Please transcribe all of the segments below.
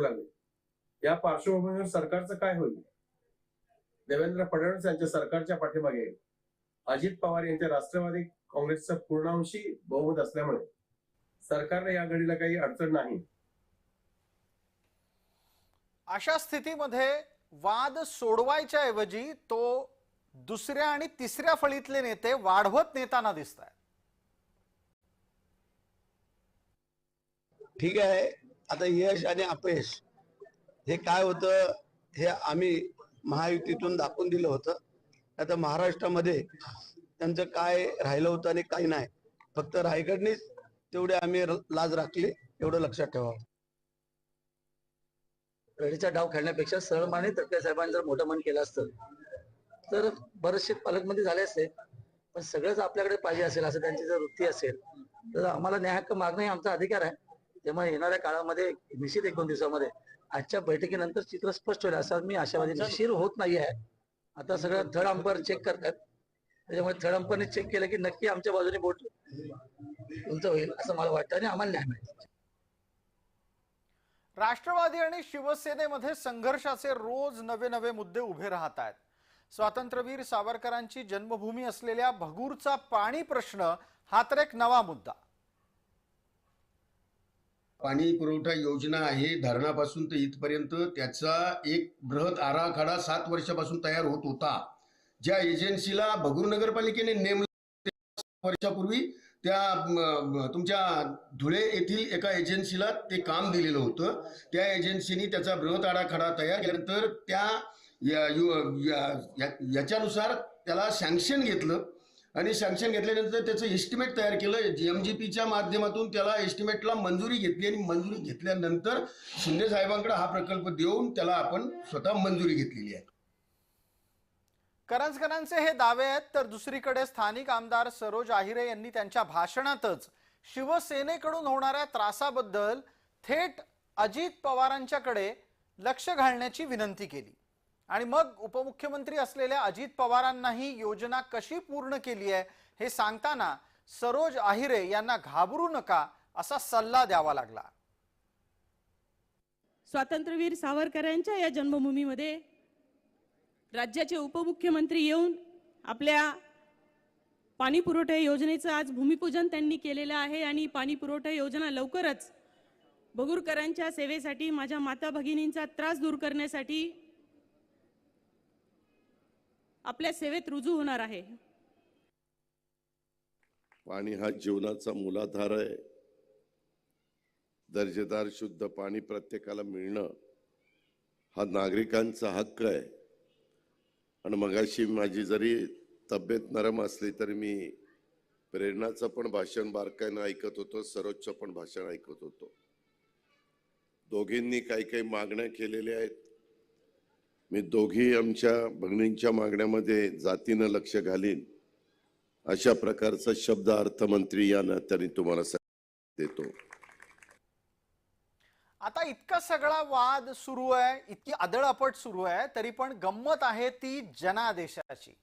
लागले. या पार्श्वभूमीवर सरकारचं काय होईल? देवेंद्र फडणवीस यांच्या सरकारच्या पाठीमागे अजित पवार यांच्या राष्ट्रवादी काँग्रेसचं पूर्णांशी बहुमत असल्यामुळे सरकारला या घडीला काही अडचण नाही. अशा स्थितीमध्ये वाद सोडवायच्या ऐवजी तो दुसऱ्या आणि तिसऱ्या फळीतले नेते वाढवत नेताना दिसत आहेत ठीक आहे. आता यश आणि अपयश हे काय होतं हे आम्ही महायुतीतून दाखवून दिलं होतं. आता महाराष्ट्रामध्ये त्यांचं काय राहिलं होतं आणि काही नाही. फक्त रायगडनीच तेवढे आम्ही लाज राखली एवढं लक्षात ठेवावं. रडीचा डाव खेळण्यापेक्षा सरळमाने तटके साहेबांनी जर मोठं मन केलं असतं तर बरेचसे पालकमंत्री झाले असते पण सगळंच आपल्याकडे पाहिजे असेल असं त्यांची जर वृत्ती असेल तर आम्हाला न्याय हक्क मागणं हे आमचा अधिकार आहे. त्यामुळे येणाऱ्या काळामध्ये निश्चित एक दोन दिवसामध्ये आजच्या बैठकीनंतर चित्र स्पष्ट होईल असं मी आशावादी निश्चित होत नाही आहे. आता सगळं थर्ड अंपर चेक करतात. त्याच्यामुळे थर्ड अंपरने चेक केलं की नक्की आमच्या बाजूने बोट उंच होईल असं मला वाटतं आणि आम्हाला न्याय मिळेल. राष्ट्रवादी आणि शिवसेनेमध्ये संघर्षाचे रोज नवे नवे मुद्दे उभे राहत आहेत. स्वातंत्र्यवीर सावरकरांची जन्मभूमी असलेल्या भगूरचा पाणी प्रश्न हा तर एक नवा मुद्दा. पाणी पुरवठा योजना आहे. धरणापासून तर इथपर्यंत त्याचा एक बृहत आराखडा सात वर्षापासून तयार होत होता. ज्या एजन्सीला भगूर नगरपालिकेने नेमलं वर्षापूर्वी त्या तुमच्या धुळे येथील एका एजन्सीला ते काम दिलेलं होतं. त्या एजन्सीनी त्याचा बृहत आराखडा तयार केल्यानंतर त्या यु- या- याच्यानुसार त्याला सँक्शन घेतलं. आणि सँक्शन घेतल्यानंतर त्याचं एस्टिमेट तयार केलं. एम जी पीच्या माध्यमातून त्याला एस्टिमेटला मंजुरी घेतली आणि मंजुरी घेतल्यानंतर शिंदे साहेबांकडे हा प्रकल्प देऊन त्याला आपण स्वतः मंजुरी घेतलेली आहे. करंजकरांचे हे दावे आहेत तर दुसरीकडे स्थानिक आमदार सरोज आहिरे यांनी त्यांच्या भाषणातच शिवसेनेकडून होणाऱ्या त्रासाबद्दल थेट अजित पवारांच्याकडे लक्ष घालण्याची विनंती केली. आणि मग उपमुख्यमंत्री असलेल्या अजित पवारांनाही योजना कशी पूर्ण केली आहे हे सांगताना सरोज आहिरे यांना घाबरू नका असा सल्ला द्यावा लागला. स्वातंत्र्यवीर सावरकरांच्या या जन्मभूमीमध्ये राज्याचे उपमुख्यमंत्री येऊन आपल्या पाणी पुरवठा योजनेचं आज भूमिपूजन त्यांनी केलेलं आहे आणि पाणी पुरवठा योजना लवकरच बगुरकरांच्या सेवेसाठी माझ्या माता भगिनींचा त्रास दूर करण्यासाठी आपल्या सेवेत रुजू होणार आहे. पाणी हा जीवनाचा मूलाधार आहे. दर्जेदार शुद्ध पाणी प्रत्येकाला मिळणं हा नागरिकांचा हक्क आहे. आणि मगाशी माझी जरी तब्येत नरम असली तरी मी प्रेरणाचं पण भाषण बारकाईनं ऐकत होतो सरोजचं पण भाषण ऐकत होतो. दोघींनी काही काही मागण्या केलेल्या आहेत. मी दोघी आमच्या भगिनींच्या मागण्यामध्ये जातीनं लक्ष घालीन. अशा प्रकारचा शब्द अर्थमंत्री या नात्याने तुम्हाला देतो. आता इतका सगळा वाद सुरू आहे इतकी आदळापट सुरू आहे तरी पण गंमत आहे ती जनादेशाची.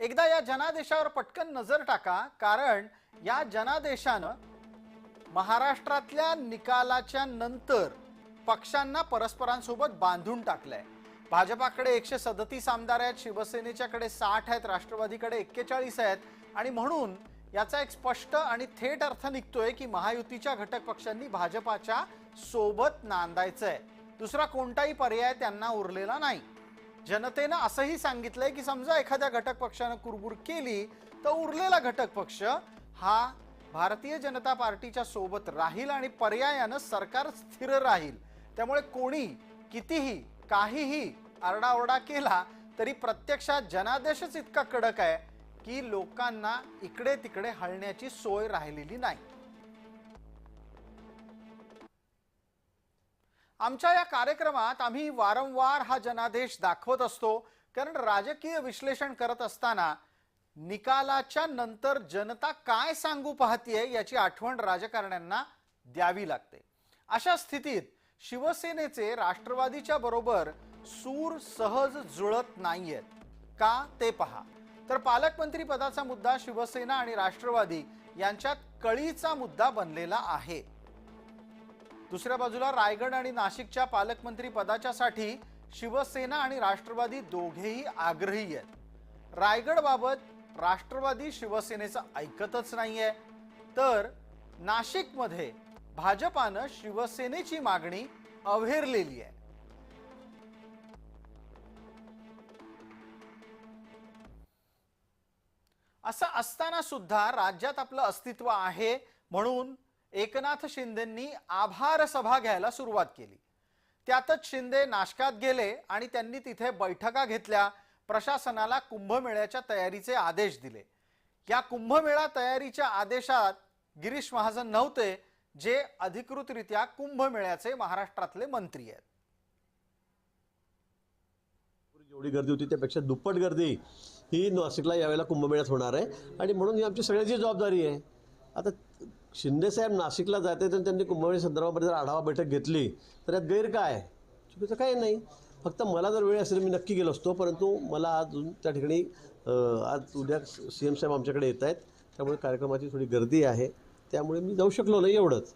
एकदा या जनादेशावर पटकन नजर टाका कारण या जनादेशानं महाराष्ट्रातल्या निकालाच्या नंतर पक्षांना परस्परांसोबत बांधून टाकलंय. भाजपाकडे एकशे सदतीस आमदार आहेत शिवसेनेच्याकडे साठ आहेत राष्ट्रवादीकडे एक्केचाळीस आहेत. आणि म्हणून याचा एक स्पष्ट आणि थेट अर्थ निघतोय की महायुतीच्या घटक पक्षांनी भाजपाच्या सोबत नांदायचं आहे दुसरा कोणताही पर्याय त्यांना उरलेला नाही. जनतेनं असंही सांगितलंय की समजा एखाद्या घटक पक्षानं कुरबुर केली तर उरलेला घटक पक्ष हा भारतीय जनता पार्टीच्या सोबत राहील आणि पर्यायानं सरकार स्थिर राहील. त्यामुळे कोणी कितीही काहीही आरडाओरडा केला तरी प्रत्यक्षात जनादेशच इतका कडक आहे की लोकांना इकडे तिकडे हलण्याची सोय राहिलेली नाही. आमच्या या कार्यक्रमात आम्ही वारंवार हा जनादेश दाखवत असतो कारण राजकीय विश्लेषण करत असताना निकालाच्या नंतर जनता काय सांगू पाहतीये याची आठवण राजकारण्यांना द्यावी लागते. अशा स्थितीत शिवसेनेचे राष्ट्रवादीच्या बरोबर सूर सहज जुळत नाहीयेत. का ते पहा. तर पालकमंत्री पदाचा मुद्दा शिवसेना आणि राष्ट्रवादी यांच्यात कळीचा मुद्दा बनलेला आहे. दुसऱ्या बाजूला रायगड आणि नाशिकच्या पालकमंत्री पदाच्यासाठी शिवसेना आणि राष्ट्रवादी दोघेही आग्रही आहेत. रायगडबाबत राष्ट्रवादी शिवसेनेचं ऐकतच नाहीये. तर नाशिकमध्ये भाजपानं शिवसेनेची मागणी अव्हेरलेली आहे. असं असताना सुद्धा राज्यात आपलं अस्तित्व आहे म्हणून एकनाथ शिंदेंनी आभार सभा घ्यायला सुरुवात केली. त्यातच शिंदे नाशकात गेले आणि त्यांनी तिथे बैठका घेतल्या. प्रशासनाला कुंभमेळ्याच्या तयारीचे आदेश दिले. या कुंभमेळा तयारीच्या आदेशात गिरीश महाजन नव्हते जे अधिकृतरित्या कुंभमेळ्याचे महाराष्ट्रातले मंत्री आहेत. जेवढी गर्दी होती त्यापेक्षा दुप्पट गर्दी ही नाशिकला यावेळेला कुंभमेळ्यात होणार आहे. आणि म्हणून ही आमची सगळ्याची जबाबदारी आहे. आता शिंदेसाहेब नाशिकला जाते तर त्यांनी कुंभमेळ्या संदर्भामध्ये जर आढावा बैठक घेतली तर यात गैर काय? चुकीचं काही नाही. फक्त मला जर वेळ असेल मी नक्की गेलो असतो. परंतु मला अजून त्या ठिकाणी आज उद्या सी एम साहेब आमच्याकडे येत आहेत. त्यामुळे कार्यक्रमाची थोडी गर्दी आहे. त्यामुळे मी जाऊ शकलो नाही एवढंच.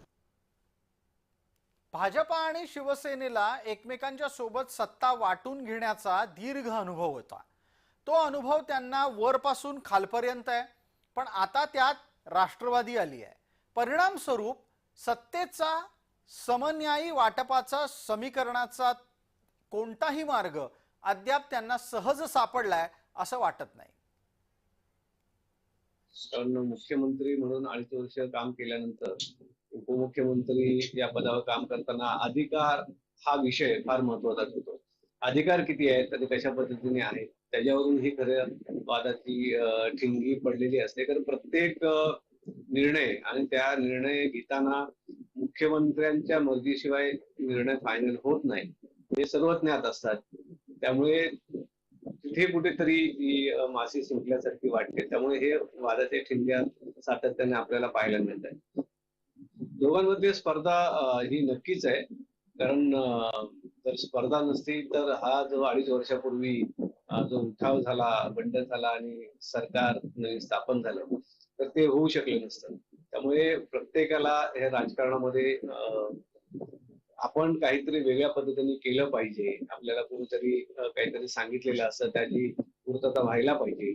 भाजपा आणि शिवसेनेला एकमेकांच्या सोबत सत्ता वाटून घेण्याचा दीर्घ अनुभव होता. तो अनुभव त्यांना वरपासून खालपर्यंत आहे. पण आता त्यात राष्ट्रवादी आली आहे. परिणाम स्वरूप सत्तेचा समन्यायी वाटपाचा समीकरणाचा कोणताही मार्ग अद्याप त्यांना सहज सापडलाय असं वाटत नाही. कारण मुख्यमंत्री म्हणून अडीच वर्ष काम केल्यानंतर उपमुख्यमंत्री या पदावर काम करताना अधिकार हा विषय फार महत्त्वाचा ठरतो. अधिकार किती आहेत आणि कशा पद्धतीने आहेत त्याच्यावरून ही खऱ्या वादाची ठिंगी पडलेली असते. कारण प्रत्येक निर्णय आणि त्या निर्णय घेताना मुख्यमंत्र्यांच्या मर्जीशिवाय निर्णय फायनल होत नाही. हे सर्व ज्ञात असतात. त्यामुळे तिथे कुठेतरी मासे शिंकल्यासारखी वाटते. त्यामुळे हे वादाच्या ठिणग्या सातत्याने आपल्याला पाहायला मिळत आहे दोघांमध्ये स्पर्धा ही नक्कीच आहे. कारण जर स्पर्धा नसती तर हा जो अडीच वर्षापूर्वी जो उठाव झाला बंड झाला आणि सरकार नवीन स्थापन झालं तर ते होऊ शकले नसतं. त्यामुळे प्रत्येकाला हे राजकारणामध्ये आपण काहीतरी वेगळ्या पद्धतीने केलं पाहिजे. आपल्याला कोणीतरी काहीतरी सांगितलेलं असं त्याची पूर्तता व्हायला पाहिजे.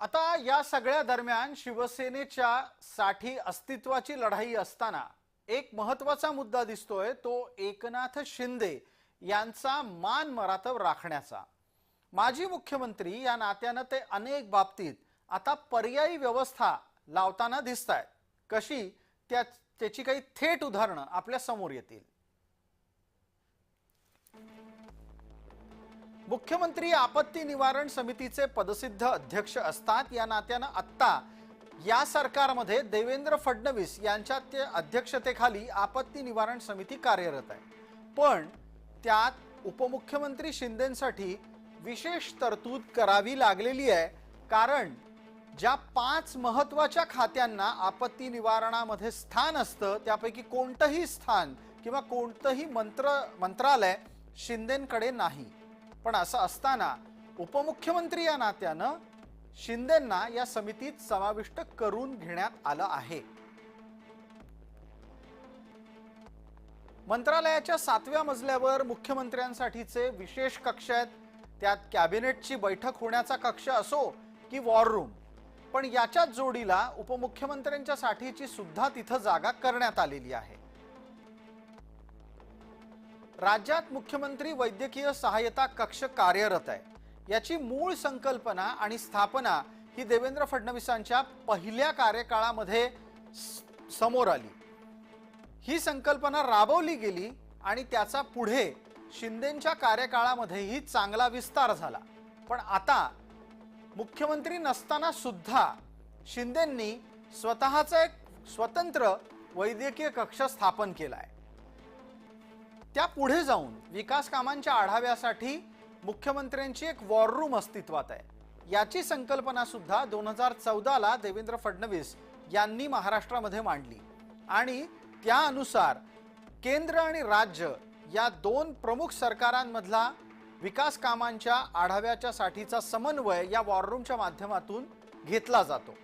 आता या सगळ्या दरम्यान शिवसेनेच्या साठी अस्तित्वाची लढाई असताना एक महत्त्वाचा मुद्दा दिसतोय तो एकनाथ शिंदे यांचा मान मरातव राखण्याचा. माजी मुख्यमंत्री या नात्यानं ते अनेक बाबतीत आता पर्यायी व्यवस्था लावताना दिसत आहेत कशी? त्या त्याची काही थेट उदाहरणं आपल्यासमोर येतील. मुख्यमंत्री आपत्ती निवारण समितीचे पदसिद्ध अध्यक्ष असतात. या नात्यानं आत्ता या सरकारमध्ये देवेंद्र फडणवीस यांच्या ते अध्यक्षतेखाली आपत्ती निवारण समिती कार्यरत आहे. पण त्यात उपमुख्यमंत्री शिंदेसाठी विशेष तरतूद करावी लागलेली आहे. कारण ज्या पाच महत्त्वाच्या खात्यांना आपत्ती निवारणामध्ये स्थान असतं त्यापैकी कोणतंही स्थान किंवा कोणतंही मंत्र मंत्रालय शिंदेकडे नाही. पण असं असताना उपमुख्यमंत्री या नात्यानं शिंदेंना या समितीत समाविष्ट करून घेण्यात आलं आहे. मंत्रालयाच्या सातव्या मजल्यावर मुख्यमंत्र्यांसाठीचे विशेष कक्ष आहेत. त्यात कॅबिनेटची बैठक होण्याचा कक्ष असो की वॉर रूम. पण याच्याच जोडीला उपमुख्यमंत्र्यांच्या साठीची सुद्धा तिथं जागा करण्यात आलेली आहे. राज्यात मुख्यमंत्री वैद्यकीय सहाय्यता कक्ष कार्यरत आहे. याची मूळ संकल्पना आणि स्थापना ही देवेंद्र फडणवीसांच्या पहिल्या कार्यकाळामध्ये समोर आली. ही संकल्पना राबवली गेली आणि त्याचा पुढे शिंदेच्या कार्यकाळामध्येही चांगला विस्तार झाला. पण आता मुख्यमंत्री नसताना सुद्धा शिंदेंनी स्वतःचा एक स्वतंत्र वैद्यकीय कक्ष स्थापन केलाय. त्या पुढे जाऊन विकास कामांच्या आढाव्यासाठी मुख्यमंत्र्यांची एक वॉर रूम अस्तित्वात आहे. याची संकल्पना सुद्धा दोन हजार चौदाला देवेंद्र फडणवीस यांनी महाराष्ट्रामध्ये मांडली. आणि त्यानुसार केंद्र आणि राज्य या दोन प्रमुख सरकारांमधला विकास कामांच्या आढाव्याच्या साठीचा समन्वय या वॉर रूमच्या माध्यमातून घेतला जातो.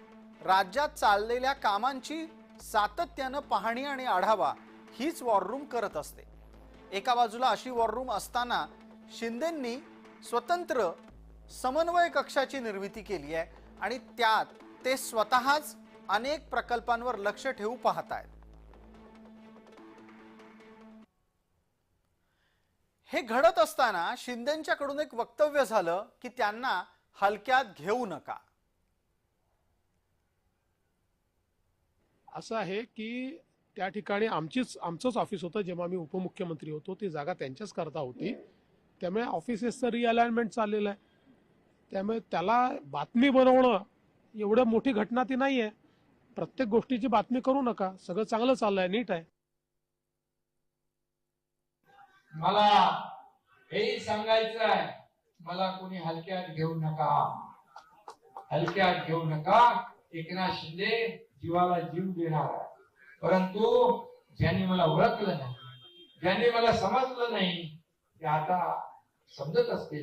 राज्यात चाललेल्या कामांची सातत्यानं पाहणी आणि आढावा हीच वॉर रूम करत असते. एका बाजूला अशी वॉर रूम असताना शिंदेंनी स्वतंत्र समन्वय कक्षाची निर्मिती केली आहे आणि त्यात ते स्वतःच अनेक प्रकल्पांवर लक्ष ठेवू पाहत आहेत हे घडत असताना शिंदेंच्याकडून एक वक्तव्य झालं की त्यांना हलक्यात घेऊ नका. असं आहे की त्या ठिकाणी आमचीच आमचंच ऑफिस होतं जेव्हा आम्ही उपमुख्यमंत्री होतो ती जागा त्यांच्याच करता होती. त्यामुळे ऑफिसेसचं रिअलाइनमेंट चाललेलं आहे. त्यामुळे त्याला बातमी बनवणं एवढं मोठी घटना ती नाही आहे प्रत्येक गोष्टीची बातमी करू नका. सगळं चांगलं चाललंय नीट आहे. मला हेही सांगायचं आहे मला कोणी हलक्यात घेऊ नका. हलक्यात घेऊ नका. एकनाथ शिंदे जीवाला जीव देणार परंतु ज्यांनी मला ओळखलं नाही ज्यांनी मला समजलं नाही ते आता समजत असते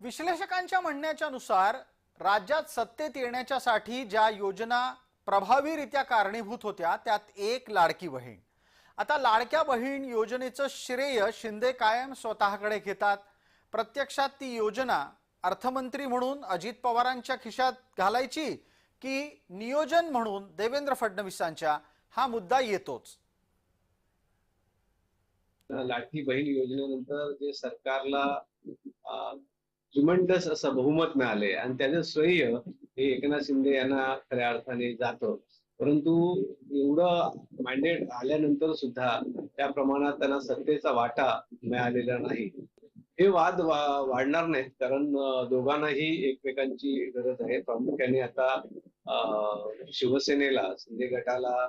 विश्लेषकांच्या म्हणण्याच्या नुसार राज्यात सत्तेत येण्याच्यासाठी ज्या योजना प्रभावीरित्या कारणीभूत होत्या त्यात एक लाडकी बहीण. आता लाडक्या बहीण योजनेचं श्रेय शिंदे कायम स्वतःकडे घेतात. प्रत्यक्षात ती योजना अर्थमंत्री म्हणून अजित पवारांच्या खिशात घालायची की नियोजन म्हणून देवेंद्र फडणवीसांच्या? हा मुद्दा येतोच. लाठी बहीण योजनेनंतर जे सरकारला अं, असं बहुमत मिळाले आणि त्याचं श्रेय हे एकनाथ शिंदे यांना खऱ्या अर्थाने जातं. परंतु एवढं मॅन्डेट आल्यानंतर सुद्धा त्या प्रमाणात त्यांना सत्तेचा वाटा मिळालेला नाही. हे वाद वा- वाढणार नाहीत कारण दोघांनाही एकमेकांची गरज आहे. प्रामुख्याने आता शिवसेनेला शिंदे गटाला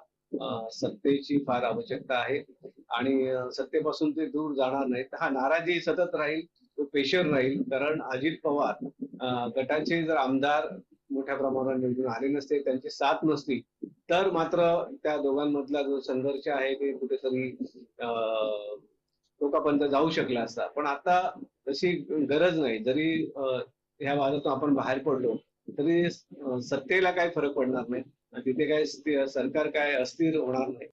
सत्तेची फार आवश्यकता आहे. आणि सत्तेपासून ते दूर जाणार नाहीत. हा नाराजी सतत राहील. पेशर राहील. कारण अजित पवार गटाचे जर आमदार मोठ्या प्रमाणावर निवडून आले नसते त्यांची साथ नसती तर मात्र त्या दोघांमधला जो संघर्ष आहे ते कुठेतरी अं, जाऊ शकला असता. पण आता तशी गरज नाही. जरी ह्या वादातून आपण बाहेर पडलो तरी सत्तेला काही फरक पडणार नाही तिथे काय सरकार काय अस्थिर होणार नाही.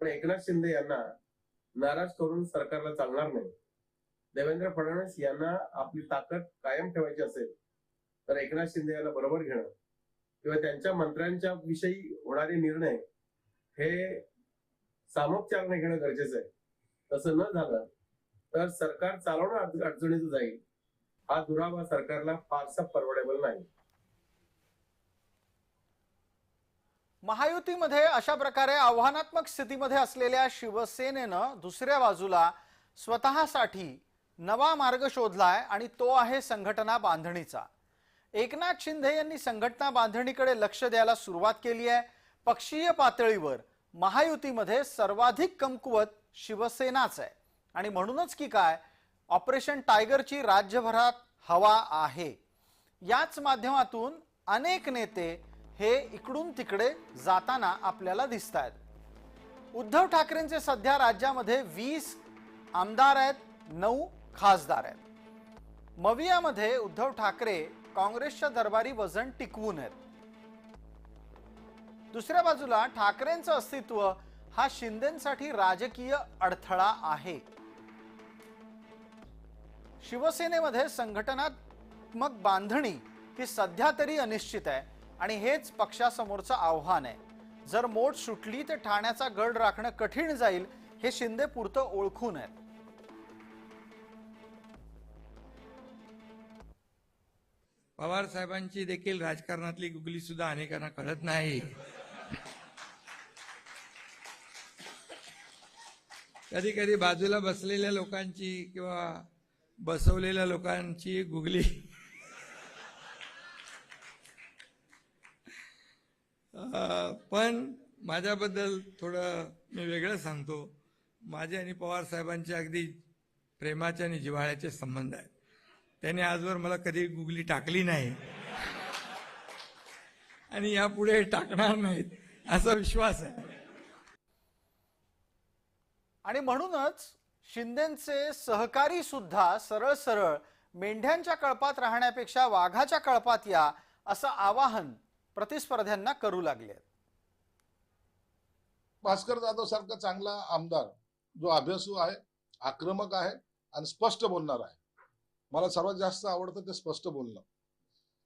पण एकनाथ शिंदे यांना नाराज करून सरकारला चालणार नाही. देवेंद्र फडणवीस यांना आपली ताकद कायम ठेवायची असेल तर एकनाथ शिंदे यांना बरोबर घेणं किंवा त्यांच्या मंत्र्यांच्या विषयी होणारे निर्णय हे सामोपचारने घेणं गरजेचं आहे. तसं न झालं तर सरकार चालवणं अडचणीच जाईल. हा दुरावा सरकारला फारसा परवडेबल नाही. महायुतीमध्ये अशा प्रकारे आव्हानात्मक स्थितीमध्ये असलेल्या शिवसेनेनं दुसऱ्या बाजूला स्वतःसाठी नवा मार्ग शोधलाय आणि तो आहे संघटना बांधणीचा. एकनाथ शिंदे यांनी संघटना बांधणीकडे लक्ष द्यायला सुरुवात केली आहे. पक्षीय पातळीवर महायुतीमध्ये सर्वाधिक कमकुवत शिवसेनाच आहे. आणि म्हणूनच की काय ऑपरेशन टायगरची राज्यभरात हवा आहे. याच माध्यमातून अनेक नेते हे इकडून तिकडे जाताना आपल्याला दिसत आहेत उद्धव ठाकरेंचे सध्या राज्यामध्ये वीस आमदार आहेत नऊ खासदार आहेत. मवियामध्ये उद्धव ठाकरे काँग्रेसच्या दरबारी वजन टिकवून आहेत. दुसऱ्या बाजूला ठाकरेंचं अस्तित्व हा शिंदेसाठी राजकीय अडथळा आहे. शिवसेनेमध्ये संघटनात्मक बांधणी ही सध्या तरी अनिश्चित आहे आणि हेच पक्षासमोरचं आव्हान आहे. जर मोठ सुटली तर ठाण्याचा गड राखणं कठीण जाईल हे शिंदे पुरतं ओळखून आहेत. पवार साहेबांची देखील राजकारणातली गुगली सुद्धा अनेकांना कळत नाही. कधी कधी बाजूला बसलेल्या लोकांची किंवा बसवलेल्या लोकांची गुगली. पण माझ्याबद्दल थोडं मी वेगळं सांगतो. माझे आणि पवार साहेबांचे अगदी प्रेमाचे आणि जिव्हाळ्याचे संबंध आहेत. त्याने आजवर मला कधी गुगली टाकली नाही. आणि यापुढे टाकणार नाहीत असा विश्वास आहे. आणि म्हणूनच शिंदेचे सहकारी सुद्धा सरळ सरळ मेंढ्यांच्या कळपात राहण्यापेक्षा वाघाच्या कळपात या असं आवाहन प्रतिस्पर्ध्यांना करू लागले. भास्कर जाधव सारखा चांगला आमदार जो अभ्यासू आहे आक्रमक आहे आणि स्पष्ट बोलणार आहे. मला सर्वात जास्त आवडतं ते स्पष्ट बोलणं.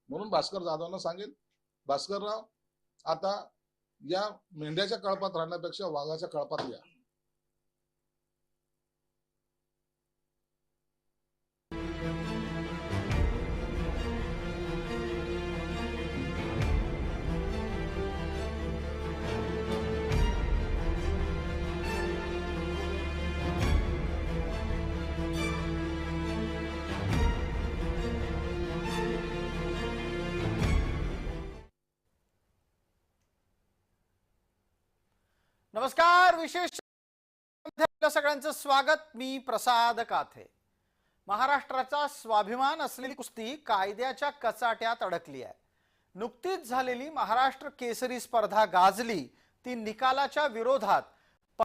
म्हणून भास्कर जाधवना सांगेल भास्करराव आता या मेंढ्याच्या कळपात राहण्यापेक्षा वाघाच्या कळपात या. नमस्कार विशेष आपल्या सगळ्यांचं स्वागत. मी प्रसाद काथे. महाराष्ट्राचा स्वाभिमान असलेली कुस्ती कायद्याच्या कचाट्यात अडकली आहे. नुकतीच झालेली महाराष्ट्र केसरी स्पर्धा गाजली. ती निकालाच्या विरोधात